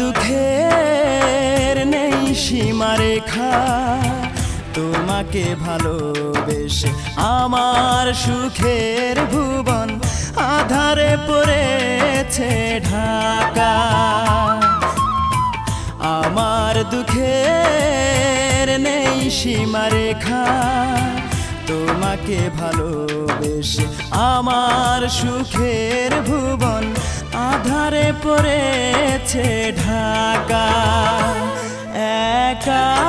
দুঃখের নেই সীমারেখা তোমাকে ভালোবেসে আমার সুখের ভুবন, আধারে পড়েছে ঢাকা। আমার দুঃখের নেই সীমারেখা তোমাকে ভালোবেসে আমার সুখের ভুবন, আধারে পড়েছে ঢাকা একা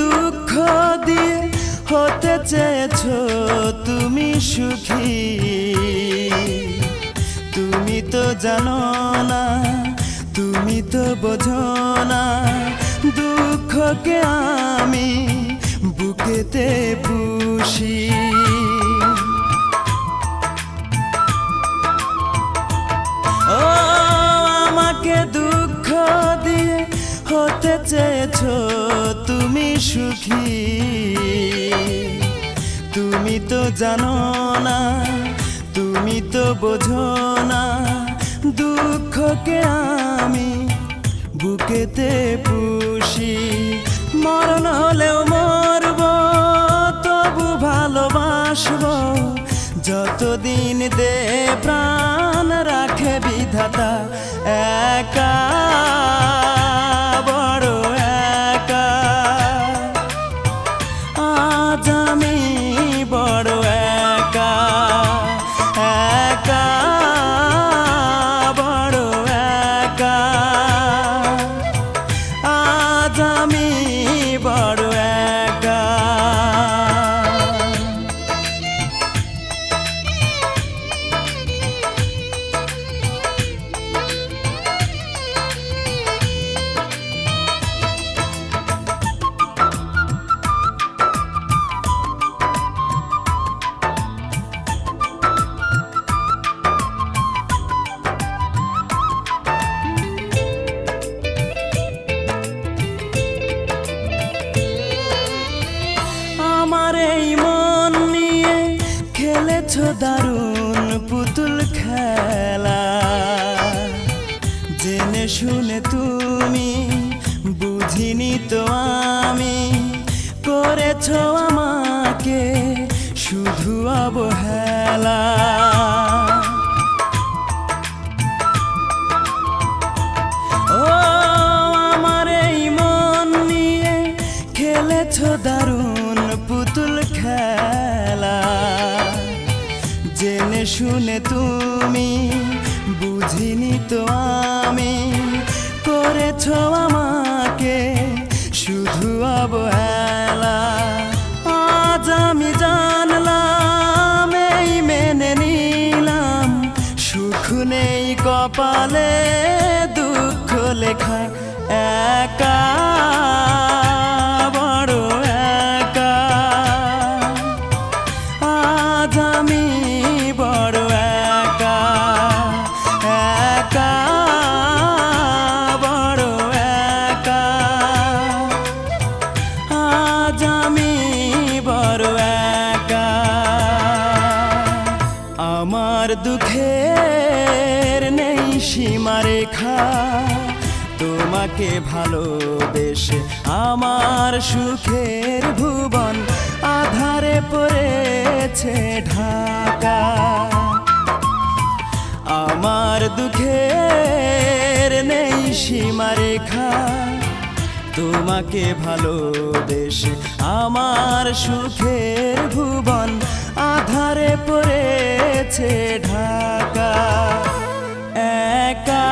দুঃখ দিয়ে হতে চেয়েছ তুমি সুখী। তুমি তো জানো না, তুমি তো বোঝো না দুঃখকে আমি বুকেতে পুষি। সুখী। তুমি তো জানো না, তুমি তো বোঝো না দুঃখকে আমি বুকেতে পুষি। মরণ হলেও মরব, তবু ভালোবাসবো। যতদিন দে প্রাণ রাখে বিধাতা, একা খেলেছ দারুণ পুতুল খেলা। জেনে শুনে তুমি, বুঝিনি তো আমি। করেছ আমাকে শুধু অবহেলা। ও আমার এই মন নিয়ে খেলেছ দারুণ পুতুল খেলা। জেনে শুনে তুমি, বুঝিনি তো আমি। করেছ আমাকে শুধু অবহেলা। আজ আমি জানলাম, এই মেনে নিলাম। সুখ নেই কপালে, দুঃখ লেখা একা দুঃখের নেই সীমারেখা। তোমাকে ভালোবেসে আমার সুখের ভুবন আধারে পড়েছে ঢাকা। আমার দুঃখের নেই সীমারেখা। তোমাকে ভালোবেসে আমার সুখের ভুবন পড়েছে ঢাকা। একা